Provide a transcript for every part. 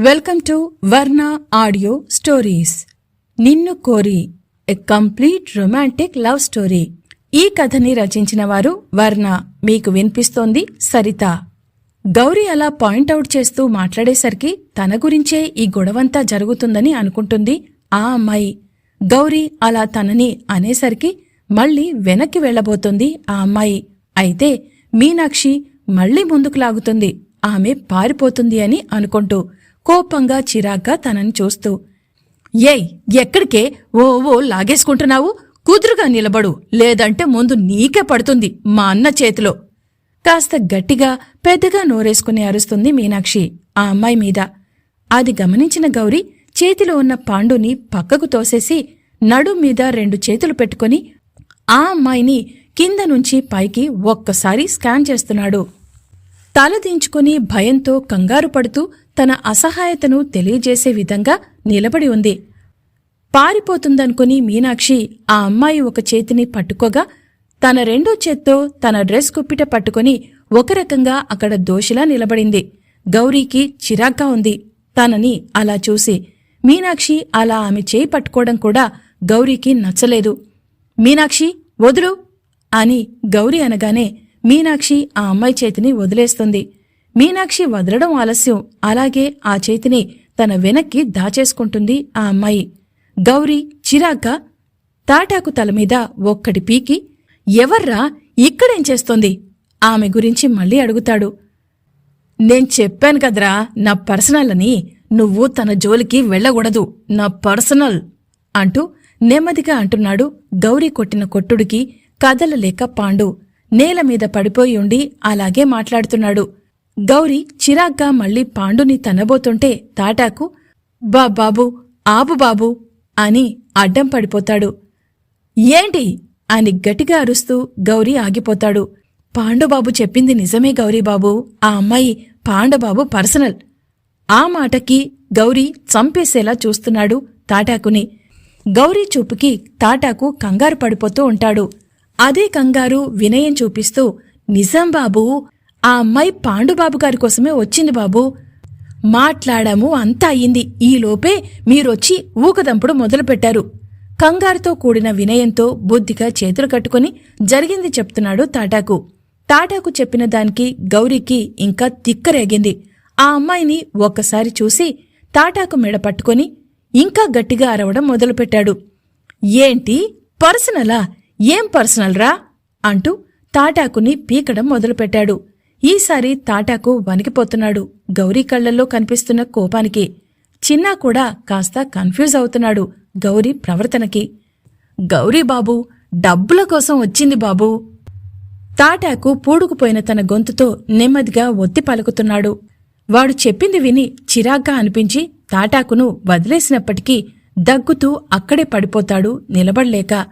Welcome to Varna audio stories. Ninnu Kori a complete romantic love story. ఈ కథని రచించిన వారు వర్ణ. మీకు వినిపిస్తోంది సరిత. గౌరీ అలా పాయింట్అవుట్ చేస్తూ మాట్లాడేసరికి తన గురించే ఈ గొడవంతా జరుగుతుందని అనుకుంటుంది ఆ అమ్మాయి. గౌరీ అలా తనని అనేసరికి మళ్ళీ వెనక్కి వెళ్ళబోతుంది ఆ అమ్మాయి. అయితే మీనాక్షి మళ్ళీ ముందుకు లాగుతుంది. ఆమె పారిపోతుంది అని అనుకుంటూ కోపంగా చిరాగ్గా తనని చూస్తూ ఏయ్ ఎక్కడికే? ఓ ఓ లాగేసుకుంటున్నావు? కుదురుగా నిలబడు. లేదంటే ముందు నీకే పడుతుంది మా అన్న చేతిలో. కాస్త గట్టిగా పెద్దగా నోరేసుకుని అరుస్తుంది మీనాక్షి ఆ అమ్మాయి మీద. అది గమనించిన గౌరి చేతిలో ఉన్న పాండుని పక్కకు తోసేసి నడు మీద రెండు చేతులు పెట్టుకొని ఆ అమ్మాయిని కింద నుంచి పైకి ఒక్కసారి స్కాన్ చేస్తున్నాడు. తలదించుకుని భయంతో కంగారు పడుతూ తన అసహాయతను తెలియజేసే విధంగా నిలబడి ఉంది. పారిపోతుందనుకుని మీనాక్షి ఆ అమ్మాయి ఒక చేతిని పట్టుకోగా తన రెండో చేత్తో తన డ్రెస్ కుప్పిట పట్టుకుని ఒక రకంగా అక్కడ దోషిలా నిలబడింది. గౌరీకి చిరాగ్గా ఉంది. తనని అలా చూసి మీనాక్షి అలా ఆమె చేయి పట్టుకోవడం కూడా గౌరీకి నచ్చలేదు. మీనాక్షి వదులు! అని గౌరీ అనగానే మీనాక్షి ఆ అమ్మాయి చేతిని వదిలేస్తుంది. మీనాక్షి వదలడం ఆలస్యం. అలాగే ఆ చేతిని తన వెనక్కి దాచేసుకుంటుంది ఆ అమ్మాయి. గౌరీ చిరాగ్గా తాటాకు తల మీద ఒక్కటి పీకి ఎవర్రా? ఇక్కడేం చేస్తోంది? ఆమె గురించి మళ్ళీ అడుగుతాడు. నేను చెప్పాను కదరా నా పర్సనల్ అని. నువ్వు తన జోలికి వెళ్ళకూడదు నా పర్సనల్ అంటూ నెమ్మదిగా అంటున్నాడు గౌరీ కొట్టిన కొట్టుడికి కదలలేక పాండు. నేల మీద పడిపోయి ఉండి అలాగే మాట్లాడుతున్నాడు. గౌరీ చిరాగ్గా మళ్ళీ పాండుని తనబోతుంటే తాటాకు బా బాబు ఆబు బాబు అని అడ్డం పడిపోతాడు. ఏంటి? అని గట్టిగా అరుస్తూ గౌరీ ఆగిపోతాడు. పాండుబాబు చెప్పింది నిజమే గౌరీబాబు ఆ అమ్మాయి పాండుబాబు పర్సనల్. ఆ మాటకి గౌరీ చంపేసేలా చూస్తున్నాడు తాటాకుని. గౌరీ చూపుకి తాటాకు కంగారు పడిపోతూ ఉంటాడు. అదే కంగారు వినయం చూపిస్తూ నిజం బాబు ఆ అమ్మాయి పాండుబాబు గారి కోసమే వచ్చింది బాబూ. మాట్లాడాము అంతా అయింది ఈలోపే మీరొచ్చి ఊకదంపుడు మొదలుపెట్టారు. కంగారుతో కూడిన వినయంతో బుద్ధిగా చేతులు కట్టుకుని జరిగింది చెప్తున్నాడు తాటాకు. తాటాకు చెప్పిన దానికి గౌరీకి ఇంకా తిక్కరేగింది. ఆ అమ్మాయిని ఒక్కసారి చూసి తాటాకు మెడ పట్టుకొని ఇంకా గట్టిగా అరవడం మొదలుపెట్టాడు. ఏంటి? పర్సనలా? ఏం పర్సనల్ రా? అంటూ తాటాకుని పీకడం మొదలుపెట్టాడు. ఈసారి తాటాకు వణికిపోతున్నాడు. గౌరీ కళ్ళల్లో కనిపిస్తున్న కోపానికి చిన్నా కూడా కాస్త కన్ఫ్యూజ్ అవుతున్నాడు గౌరీ ప్రవర్తనకి. గౌరీ బాబు డబ్బుల కోసం వచ్చింది బాబూ. తాటాకు పూడుకుపోయిన తన గొంతుతో నెమ్మదిగా ఒత్తి పలుకుతున్నాడు. వాడు చెప్పింది విని చిరాగ్గా అనిపించి తాటాకును వదిలేసినప్పటికీ దగ్గుతూ అక్కడే పడిపోతాడు నిలబడలేక.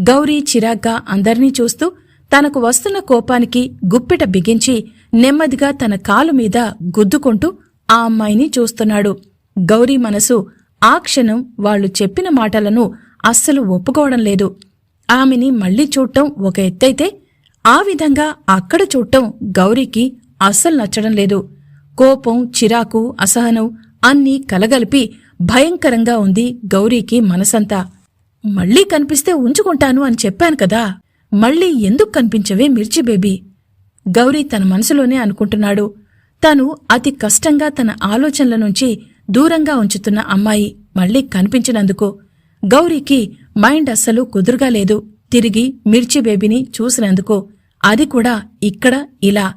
గౌరీ చిరాగ్గా అందర్నీ చూస్తూ తనకు వస్తున్న కోపానికి గుప్పిట బిగించి నెమ్మదిగా తన కాలు మీద గుద్దుకుంటూ ఆ అమ్మాయిని చూస్తున్నాడు. గౌరీ మనసు ఆ క్షణం వాళ్ళు చెప్పిన మాటలను అస్సలు ఒప్పుకోవడం లేదు. ఆమెని మళ్ళీ చూడటం ఒక ఎత్తైతే ఆ విధంగా అక్కడ చూడటం గౌరీకి అస్సలు నచ్చడం లేదు. కోపం చిరాకు అసహనం అన్నీ కలగలిపి భయంకరంగా ఉంది గౌరీకి మనసంతా. మళ్ళీ కనిపిస్తే ఉంచుకుంటాను అని చెప్పాను కదా. మళ్ళీ ఎందుకు కనిపించవే మిర్చి బేబీ? గౌరీ తన మనసులోనే అనుకుంటున్నాడు. తను అతి కష్టంగా తన ఆలోచనల నుంచి దూరంగా ఉంచుతున్న అమ్మాయి మళ్ళీ కనిపించినందుకు గౌరీకి మైండ్ అస్సలు కుదురుగా లేదు. తిరిగి మిర్చి బేబీని చూసినందుకు అది కూడా ఇక్కడ ఇలా.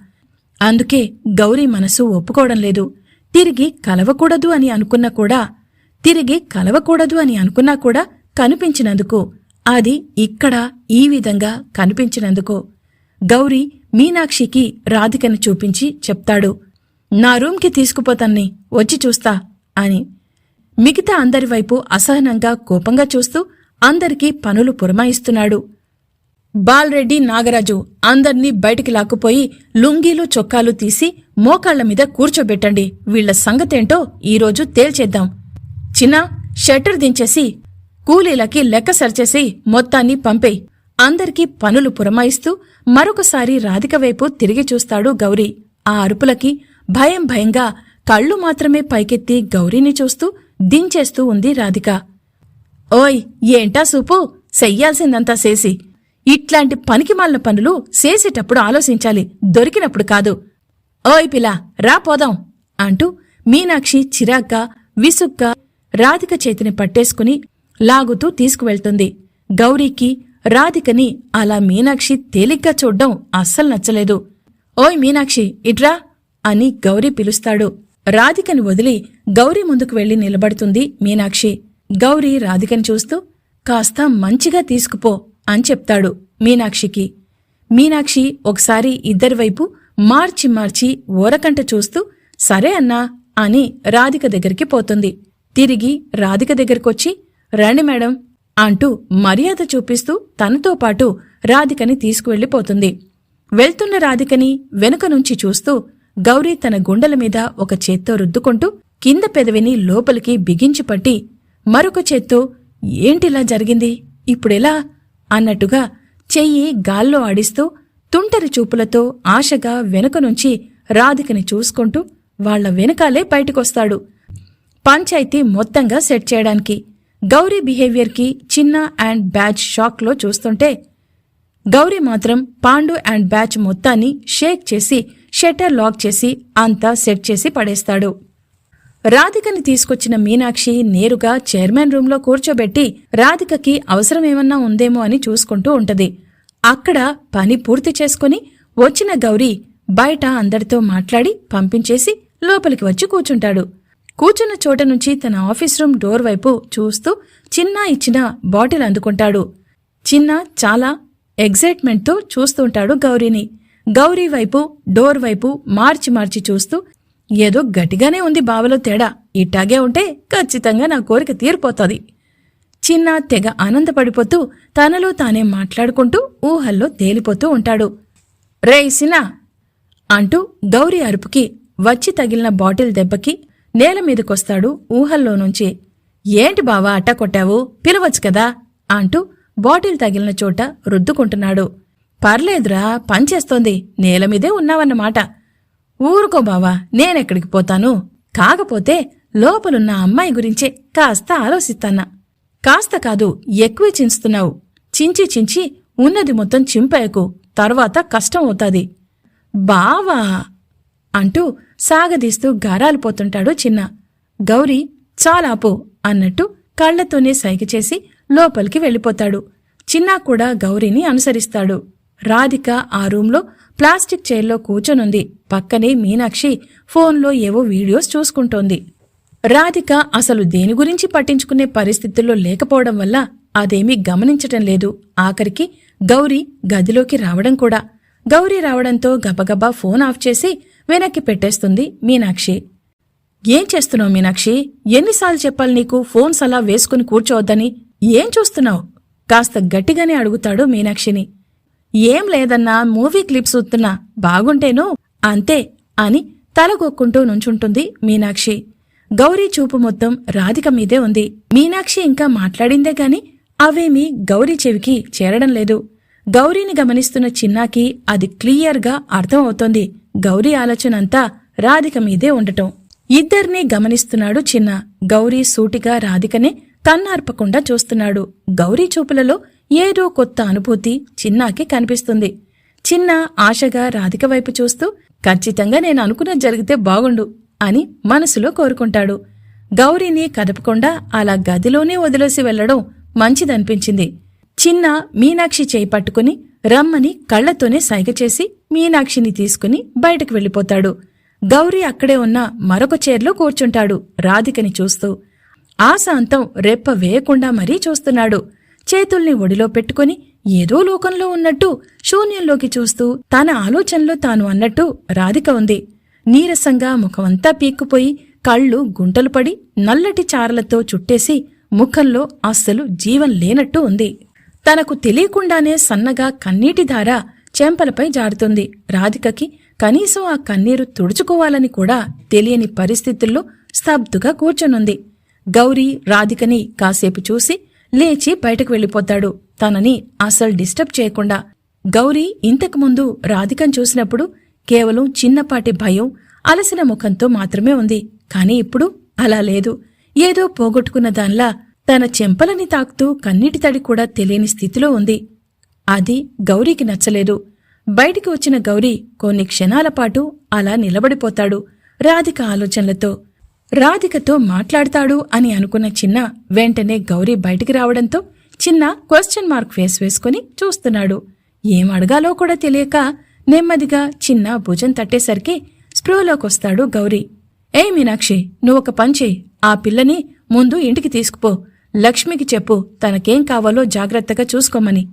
అందుకే గౌరీ మనసు ఒప్పుకోవడం లేదు. తిరిగి కలవకూడదు అని అనుకున్నా కూడా తిరిగి కలవకూడదు అని అనుకున్నా కూడా కనిపించినందుకు అది ఇక్కడ ఈ విధంగా కనిపించినందుకు గౌరీ మీనాక్షికి రాధికను చూపించి చెప్తాడు నా రూమ్కి తీసుకుపోతాన్ని వచ్చి చూస్తా అని. మిగతా అందరి వైపు అసహనంగా కోపంగా చూస్తూ అందరికీ పనులు పురమాయిస్తున్నాడు. బాల్రెడ్డి నాగరాజు అందర్నీ బయటికి లాక్కుపోయి లుంగీలు చొక్కాలు తీసి మోకాళ్ళ మీద కూర్చోబెట్టండి. వీళ్ళ సంగతేంటో ఈరోజు తేల్చేద్దాం. చిన్న షట్టర్ దించేసి కూలీలకి లెక్క సరిచేసి మొత్తాన్ని పంపేయి. అందరికీ పనులు పురమాయిస్తూ మరొకసారి రాధిక వైపు తిరిగి చూస్తాడు గౌరీ. ఆ అరుపులకి భయం భయంగా కళ్ళు మాత్రమే పైకెత్తి గౌరీని చూస్తూ దించేస్తూ ఉంది రాధిక. ఓయ్ ఏంటా సూపు? చెయ్యాల్సిందంతా చేసి. ఇట్లాంటి పనికిమాలిన పనులు చేసేటప్పుడు ఆలోచించాలి. దొరికినప్పుడు కాదు. ఓయ్ పిలా రా పోదాం అంటూ మీనాక్షి చిరాగ్గా విసుగ్గా రాధిక చేతిని పట్టేసుకుని లాగుతూ తీసుకువెళ్తుంది. గౌరీకి రాధికని అలా మీనాక్షి తేలిగ్గా చూడ్డం అస్సలు నచ్చలేదు. ఓయ్ మీనాక్షి ఇట్రా అని గౌరీ పిలుస్తాడు. రాధికని వదిలి గౌరీ ముందుకు వెళ్ళి నిలబడుతుంది మీనాక్షి. గౌరీ రాధికని చూస్తూ కాస్త మంచిగా తీసుకుపో అని చెప్తాడు మీనాక్షికి. మీనాక్షి ఒకసారి ఇద్దరి వైపు మార్చి మార్చి ఓరకంట చూస్తూ సరే అన్నా అని రాధిక దగ్గరికి పోతుంది. తిరిగి రాధిక దగ్గరకొచ్చి రండి మేడం అంటూ మర్యాద చూపిస్తూ తనతో పాటు రాధికని తీసుకువెళ్ళిపోతుంది. వెళ్తున్న రాధికని వెనుక నుంచి చూస్తూ గౌరీ తన గుండెల మీద ఒక చేత్తో రుద్దుకుంటూ కింద పెదవిని లోపలికి బిగించి పట్టి మరొక చేత్తో ఏంటిలా జరిగింది? ఇప్పుడెలా? అన్నట్టుగా చెయ్యి గాల్లో ఆడిస్తూ తుంటరి చూపులతో ఆశగా వెనుక నుంచి రాధికని చూసుకుంటూ వాళ్ళ వెనకాలే బయటకొస్తాడు. పంచాయతీ మొత్తంగా సెట్ చేయడానికి గౌరీ బిహేవియర్కి చిన్న అండ్ బ్యాచ్ షాక్లో చూస్తుంటే గౌరీ మాత్రం పాండు అండ్ బ్యాచ్ మొత్తాన్ని షేక్ చేసి షట్టర్ లాక్ చేసి అంతా సెట్ చేసి పడేస్తాడు. రాధికని తీసుకొచ్చిన మీనాక్షి నేరుగా చైర్మన్ రూంలో కూర్చోబెట్టి రాధికకి అవసరమేమన్నా ఉందేమో అని చూసుకుంటూ ఉంటది. అక్కడ పని పూర్తి చేసుకుని వచ్చిన గౌరీ బయట అందరితో మాట్లాడి పంపించేసి లోపలికి వచ్చి కూర్చుంటాడు. కూర్చున్న చోట నుంచి తన ఆఫీస్ రూమ్ డోర్ వైపు చూస్తూ చిన్న ఇచ్చిన బాటిల్ అందుకుంటాడు. చిన్న చాలా ఎగ్జైట్మెంట్తో చూస్తుంటాడు గౌరీని. గౌరీ వైపు డోర్ వైపు మార్చి మార్చి చూస్తూ ఏదో గట్టిగానే ఉంది బావలో తేడా. ఇట్టాగే ఉంటే ఖచ్చితంగా నా కోరిక తీరిపోతుంది. చిన్న తెగ ఆనందపడిపోతూ తనలో తానే మాట్లాడుకుంటూ ఊహల్లో తేలిపోతూ ఉంటాడు. రేయ్ సినా! అంటూ గౌరీ అరుపుకి వచ్చి తగిలిన బాటిల్ దెబ్బకి నేల మీదకొస్తాడు ఊహల్లో నుంచి. ఏంటి బావా అట్ట కొట్టావు? పిలవచ్చు కదా? అంటూ బాటిల్ తగిలిన చోట రుద్దుకుంటున్నాడు. పర్లేదురా పంచేస్తోంది నేల మీదే ఉన్నావన్నమాట. ఊరుకో బావా నేనెక్కడికి పోతాను? కాకపోతే లోపలున్న అమ్మాయి గురించే కాస్త ఆలోచిస్తానా. కాస్త కాదు ఎక్కువే చించుతున్నావు. చించి చించి ఉన్నది మొత్తం చింపేయకు. తర్వాత కష్టం అవుతాది. బావా అంటూ సాగదీస్తూ గారాలిపోతుంటాడు చిన్న. గౌరీ చాలాపో అన్నట్టు కళ్ళతోనే సైగ చేసి లోపలికి వెళ్ళిపోతాడు. చిన్నా కూడా గౌరీని అనుసరిస్తాడు. రాధిక ఆ రూంలో ప్లాస్టిక్ చైర్లో కూర్చొనుంది. పక్కనే మీనాక్షి ఫోన్లో ఏవో వీడియోస్ చూసుకుంటోంది. రాధిక అసలు దేని గురించి పట్టించుకునే పరిస్థితుల్లో లేకపోవడం వల్ల అదేమీ గమనించటం లేదు. ఆఖరికి గౌరీ గదిలోకి రావడం కూడా. గౌరీ రావడంతో గబగబా ఫోన్ ఆఫ్ చేసి వెనక్కి పెట్టేస్తుంది మీనాక్షి. ఏం చేస్తున్నావు మీనాక్షి? ఎన్నిసార్లు చెప్పాలి నీకు? ఫోన్స్ అలా వేసుకుని కూర్చోవద్దని? ఏం చూస్తున్నావు? కాస్త గట్టిగానే అడుగుతాడు మీనాక్షిని. ఏం లేదన్నా మూవీ క్లిప్స్ చూస్తున్నా బాగుంటేను అంతే అని తలగొక్కుంటూ నుంచుంటుంది మీనాక్షి. గౌరీ చూపు మొత్తం రాధిక మీదే ఉంది. మీనాక్షి ఇంకా మాట్లాడిందే గాని అవేమీ గౌరీ చెవికి చేరడం లేదు. గౌరీని గమనిస్తున్న చిన్నాకి అది క్లియర్గా అర్థం అవుతోంది గౌరీ ఆలోచన అంతా రాధిక మీదే ఉండటం. ఇద్దరినీ గమనిస్తున్నాడు చిన్న. గౌరీ సూటిగా రాధికనే కన్నార్పకుండా చూస్తున్నాడు. గౌరీ చూపులలో ఏదో కొత్త అనుభూతి చిన్నాకి కనిపిస్తుంది. చిన్న ఆశగా రాధిక వైపు చూస్తూ ఖచ్చితంగా నేను అనుకున్నది జరిగితే బాగుండు అని మనసులో కోరుకుంటాడు. గౌరీని కదపకుండా అలా గదిలోనే వదిలేసి వెళ్ళడం మంచిదనిపించింది. చిన్న మీనాక్షి చేయి పట్టుకుని రమ్మని కళ్ళతోనే సైగ చేసి మీనాక్షిని తీసుకుని బయటకు వెళ్ళిపోతాడు. గౌరీ అక్కడే ఉన్న మరొక చైర్లో కూర్చుంటాడు రాధికని చూస్తూ. ఆశాంతం రెప్ప వేయకుండా మరీ చూస్తున్నాడు. చేతుల్ని ఒడిలో పెట్టుకుని ఏదో లోకంలో ఉన్నట్టు శూన్యంలోకి చూస్తూ తన ఆలోచనలో తాను అన్నట్టు రాధిక ఉంది. నీరసంగా ముఖమంతా పీక్కుపోయి కళ్ళు గుంటలు పడి నల్లటి చారలతో చుట్టేసి ముఖంలో అస్సలు జీవం లేనట్టు ఉంది. తనకు తెలియకుండానే సన్నగా కన్నీటి ధార చెంపలపై జారుతుంది. రాధికకి కనీసం ఆ కన్నీరు తుడుచుకోవాలని కూడా తెలియని పరిస్థితుల్లో స్తబ్దుగా కూర్చొనుంది. గౌరీ రాధికని కాసేపు చూసి లేచి బయటకు వెళ్ళిపోతాడు. తనని అసలు డిస్టర్బ్ చేయకుండా. గౌరీ ఇంతకుముందు రాధికను చూసినప్పుడు కేవలం చిన్నపాటి భయం అలసిన ముఖంతో మాత్రమే ఉంది. కాని ఇప్పుడు అలా లేదు. ఏదో పోగొట్టుకున్న దానిలా తన చెంపలని తాకుతూ కన్నీటి తడి కూడా తెలియని స్థితిలో ఉంది. అది గౌరీకి నచ్చలేదు. బయటికి వచ్చిన గౌరీ కొన్ని క్షణాల పాటు అలా నిలబడిపోతాడు రాధిక ఆలోచనలతో. రాధికతో మాట్లాడతాడు అని అనుకున్న చిన్న వెంటనే గౌరీ బయటికి రావడంతో చిన్న క్వశ్చన్ మార్క్ ఫేస్ వేసుకుని చూస్తున్నాడు. ఏం అడగాలో కూడా తెలియక నెమ్మదిగా చిన్న భుజం తట్టేసరికి స్పృహలోకొస్తాడు గౌరీ. ఏ మీనాక్షి నువ్వొక పంచి ఆ పిల్లని ముందు ఇంటికి తీసుకుపో. లక్ష్మికి చెప్పు తనకేం కావాలో జాగ్రత్తగా చూసుకోమని.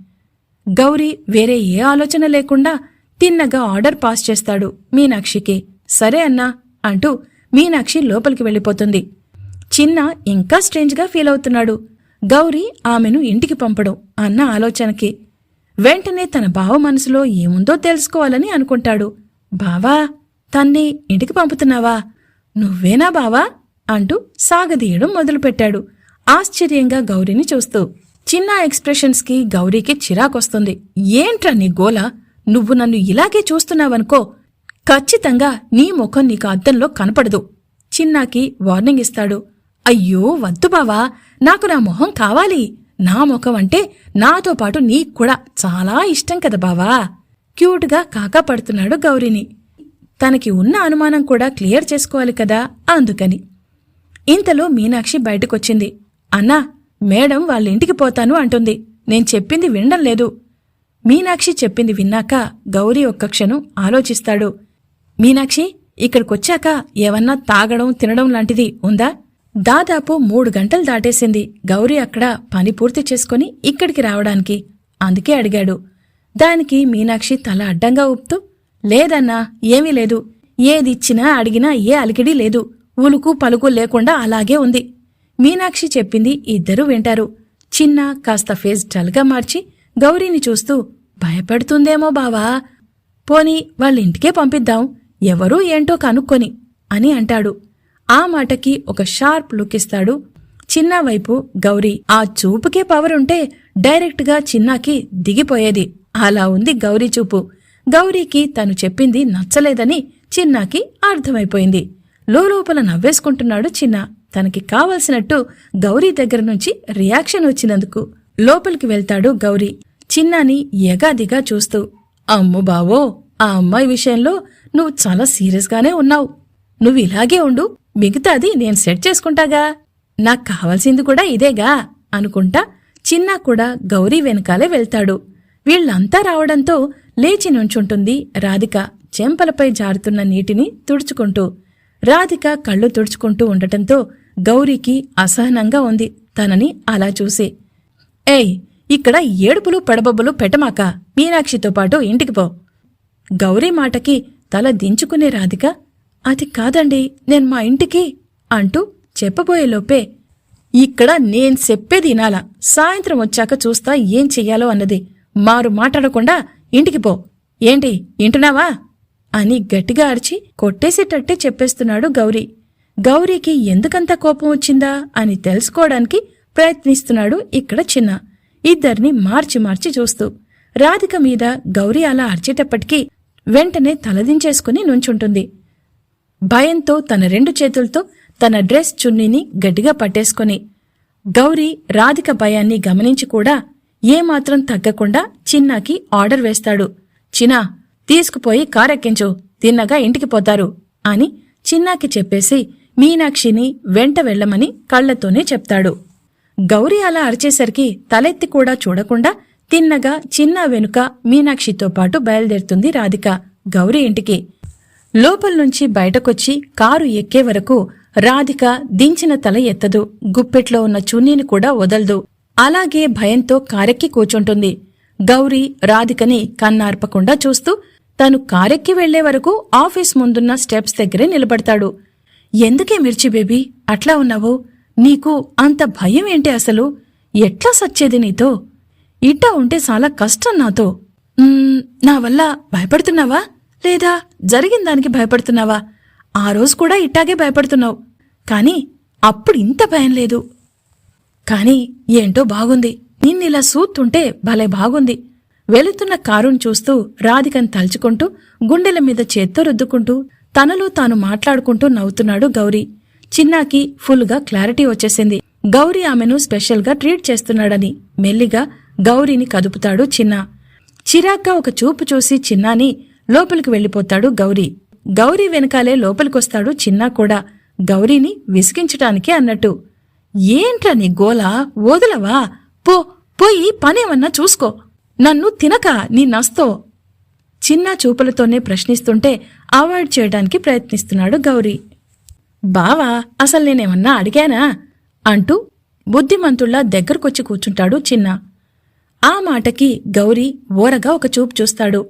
గౌరీ వేరే ఏ ఆలోచన లేకుండా తిన్నగా ఆర్డర్ పాస్ చేస్తాడు మీనాక్షికి. సరే అన్నా అంటూ మీనాక్షి లోపలికి వెళ్ళిపోతుంది. చిన్న ఇంకా స్ట్రేంజ్గా ఫీల్ అవుతున్నాడు. గౌరీ ఆమెను ఇంటికి పంపడం అన్న ఆలోచనకి. వెంటనే తన బావ మనసులో ఏముందో తెలుసుకోవాలని అనుకుంటాడు. బావా తన్ని ఇంటికి పంపుతున్నావా? నువ్వేనా బావా? అంటూ సాగదీయడం మొదలుపెట్టాడు. ఆశ్చర్యంగా గౌరీని చూస్తూ. చిన్న ఎక్స్ప్రెషన్స్కి గౌరీకి చిరాకొస్తుంది. ఏంట్రా నీ గోల? నువ్వు నన్ను ఇలాగే చూస్తున్నావనుకో ఖచ్చితంగా నీ ముఖం నీకు అద్దంలో కనపడదు. చిన్నాకి వార్నింగ్ ఇస్తాడు. అయ్యో వద్దు బావా నాకు నా మొహం కావాలి. నా ముఖం అంటే నాతో పాటు నీకు కూడా చాలా ఇష్టం కదా బావా. క్యూట్గా కాకా పడుతున్నాడు గౌరీని. తనకి ఉన్న అనుమానం కూడా క్లియర్ చేసుకోవాలి కదా అందుకని. ఇంతలో మీనాక్షి బయటకొచ్చింది. అన్నా మేడం వాళ్ళ ఇంటికి పోతాను అంటుంది. నేను చెప్పింది వినడం లేదు. మీనాక్షి చెప్పింది విన్నాక గౌరీ ఒక్క క్షణం ఆలోచిస్తాడు. మీనాక్షి ఇక్కడికొచ్చాక ఏవన్నా తాగడం తినడం లాంటిది ఉందా? దాదాపు మూడు గంటలు దాటేసింది. గౌరీ అక్కడ పని పూర్తి చేసుకుని ఇక్కడికి రావడానికి. అందుకే అడిగాడు. దానికి మీనాక్షి తల అడ్డంగా ఊపుతూ లేదన్నా ఏమీ లేదు. ఏదిచ్చినా అడిగినా ఏ అలికిడి లేదు. ఉలుకు పలుకు లేకుండా అలాగే ఉంది. మీనాక్షి చెప్పింది ఇద్దరూ వింటారు. చిన్న కాస్త ఫేస్ డల్గా మార్చి గౌరీని చూస్తూ భయపడుతుందేమో బావా. పోని వాళ్ళింటికే పంపిద్దాం. ఎవరూ ఏంటో కనుక్కొని అని అంటాడు. ఆ మాటకి ఒక షార్ప్ లుక్ ఇస్తాడు. చిన్న వైపు గౌరీ ఆ చూపుకే పవర్ ఉంటే డైరెక్ట్గా చిన్నాకి దిగిపోయేది. అలా ఉంది గౌరీ చూపు. గౌరీకి తను చెప్పింది నచ్చలేదని చిన్నాకి అర్థమైపోయింది. లోపల నవ్వేసుకుంటున్నాడు చిన్న. తనకి కావలసినట్టు గౌరీ దగ్గర నుంచి రియాక్షన్ వచ్చినందుకు లోపలికి వెళ్తాడు గౌరీ. చిన్నాని ఎగాదిగా చూస్తూ అమ్ము బావో ఆ అమ్మాయి విషయంలో నువ్వు చాలా సీరియస్గానే ఉన్నావు. నువ్వు ఇలాగే ఉండు మిగతాది నేను సెట్ చేసుకుంటాగా. నాకు కావాల్సింది కూడా ఇదేగా అనుకుంటా చిన్నా కూడా గౌరీ వెనకాలే వెళ్తాడు. వీళ్ళంతా రావడంతో లేచి నుంచుంటుంది రాధిక. చెంపలపై జారుతున్న నీటిని తుడుచుకుంటూ రాధిక కళ్ళు తుడుచుకుంటూ ఉండటంతో గౌరీకి అసహనంగా ఉంది. తనని అలా చూసి ఏయ్ ఇక్కడ ఏడుపులు పెడబొబ్బలు పెట్టమాక మీనాక్షితో పాటు ఇంటికి పో. గౌరీ మాటకి తల దించుకునే రాధిక అది కాదండి నేను మా ఇంటికి అంటూ చెప్పబోయేలోపే ఇక్కడ నేను చెప్పేది ఇనాలా సాయంత్రం వచ్చాక చూస్తా ఏం చెయ్యాలో అన్నది. మారు మాట్లాడకుండా ఇంటికి పో. ఏంటి ఇంటున్నావా అని గట్టిగా అరిచి కొట్టేసేటట్టే చెప్పేస్తున్నాడు గౌరీ. గౌరీకి ఎందుకంత కోపం వచ్చిందా అని తెలుసుకోవడానికి ప్రయత్నిస్తున్నాడు ఇక్కడ చిన్న. ఇద్దరిని మార్చి మార్చి చూస్తూ. రాధిక మీద గౌరీ అలా అరిచేటప్పటికీ వెంటనే తలదించేసుకుని నుంచుంటుంది. భయంతో తన రెండు చేతులతో తన డ్రెస్ చున్నీని గట్టిగా పట్టేసుకొని. గౌరీ రాధిక భయాన్ని గమనించి కూడా ఏమాత్రం తగ్గకుండా చిన్నాకి ఆర్డర్ వేస్తాడు. చిన్నా తీసుకుపోయి కారెక్కించు తిన్నగా ఇంటికి పోతారు అని చిన్నాకి చెప్పేసి మీనాక్షిని వెంట వెళ్ళమని కళ్ళతోనే చెప్తాడు. గౌరీ అలా అరిచేసరికి తలెత్తి కూడా చూడకుండా తిన్నగా చిన్న వెనుక మీనాక్షితో పాటు బయలుదేరుతుంది రాధిక గౌరీ ఇంటికి. లోపల్నుంచి బయటకొచ్చి కారు ఎక్కే వరకు రాధిక దించిన తల ఎత్తదు గుప్పెట్లో ఉన్న చున్నీని కూడా వదలదు. అలాగే భయంతో కారెక్కి కూర్చుంటుంది. గౌరీ రాధికని కన్నార్పకుండా చూస్తూ తను కారెక్కి వెళ్ళే వరకు ఆఫీస్ ముందున్న స్టెప్స్ దగ్గరే నిలబడతాడు. ఎందుకే మిర్చి బేబీ? అట్లా ఉన్నావు? నీకు అంత భయం ఏంటి అసలు? ఎట్లా సచ్చేది నీతో? ఇట్టా ఉంటే చాలా కష్టం నాతో. నా వల్ల భయపడుతున్నావా? లేదా జరిగిన దానికి భయపడుతున్నావా? ఆ రోజు కూడా ఇట్టాగే భయపడుతున్నావు. కానీ అప్పుడు ఇంత భయం లేదు. కాని ఏంటో బాగుంది. నిన్నిలా సూత్తుంటే భలే బాగుంది. వెళుతున్న కారును చూస్తూ రాధికను తలుచుకుంటూ గుండెల మీద చేత్తో రుద్దుకుంటూ తనలో తాను మాట్లాడుకుంటూ నవ్వుతున్నాడు గౌరీ. చిన్నాకి ఫుల్గా క్లారిటీ వచ్చేసింది. గౌరీ ఆమెను స్పెషల్గా ట్రీట్ చేస్తున్నాడని. మెల్లిగా గౌరీని కదుపుతాడు చిన్న. చిరాగ్గా ఒక చూపు చూసి చిన్నాని లోపలికి వెళ్ళిపోతాడు గౌరీ. గౌరీ వెనకాలే లోపలికొస్తాడు చిన్నా కూడా. గౌరీని విసిగించటానికి అన్నట్టు. ఏంట్రా నీ గోలా? వదలవా? పో పోయి పనేమన్నా చూసుకో. నన్ను తినక నీ నస్తో చిన్న చూపులతోనే ప్రశ్నిస్తుంటే అవాయిడ్ చేయడానికి ప్రయత్నిస్తున్నాడు గౌరీ. బావా అసలు నేనేమన్నా అడిగానా? అంటూ బుద్ధిమంతుల్లా దగ్గరకొచ్చి కూర్చుంటాడు చిన్న. ఆ మాటకి గౌరీ ఓరగా ఒక చూపు చూస్తాడు.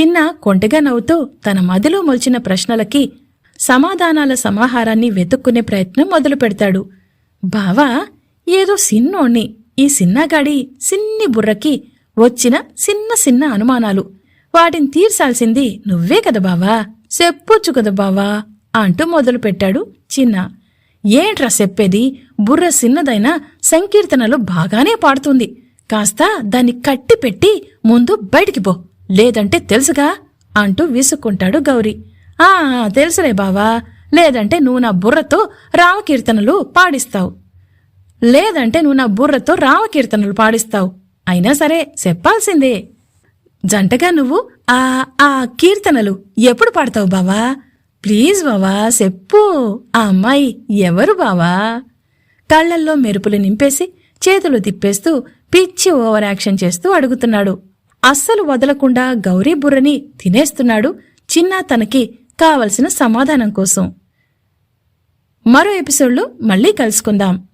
చిన్న కొంటగా నవ్వుతూ తన మదిలో మొలిచిన ప్రశ్నలకి సమాధానాల సమాహారాన్ని వెతుక్కునే ప్రయత్నం మొదలు పెడతాడు బావా ఏదో సిన్నోణ్ణి. ఈ సిన్నగాడి సిన్ని బుర్రకి వచ్చిన సిన్న సిన్న అనుమానాలు. వాటిని తీర్చాల్సింది నువ్వే కదా బావా. చెప్పొచ్చు కదా బావా అంటూ మొదలుపెట్టాడు చిన్న. ఏంట్రా చెప్పేది? బుర్ర చిన్నదైనా సంకీర్తనలు బాగానే పాడుతుంది. కాస్త దాన్ని కట్టి పెట్టి ముందు బయటికి పో. లేదంటే తెలుసుగా అంటూ విసుక్కుంటాడు గౌరీ. ఆ తెలుసులే బావా. లేదంటే నువ్వు నా బుర్రతో రామకీర్తనలు పాడిస్తావు. లేదంటే నువ్వు నా బుర్రతో రామకీర్తనలు పాడిస్తావు. అయినా సరే చెప్పాల్సిందే. జంటగా నువ్వు ఆ ఆ కీర్తనలు ఎప్పుడు పాడతావు బావా? ప్లీజ్ బావా చెప్పు. ఆ అమ్మాయి ఎవరు బావా? కళ్ళల్లో మెరుపులు నింపేసి చేతులు తిప్పేస్తూ పిచ్చి ఓవర్ యాక్షన్ చేస్తూ అడుగుతున్నాడు. అస్సలు వదలకుండా గౌరీ బుర్రని తినేస్తున్నాడు చిన్న తనకి కావలసిన సమాధానం కోసం. మరో ఎపిసోడ్లో మళ్ళీ కలుసుకుందాం.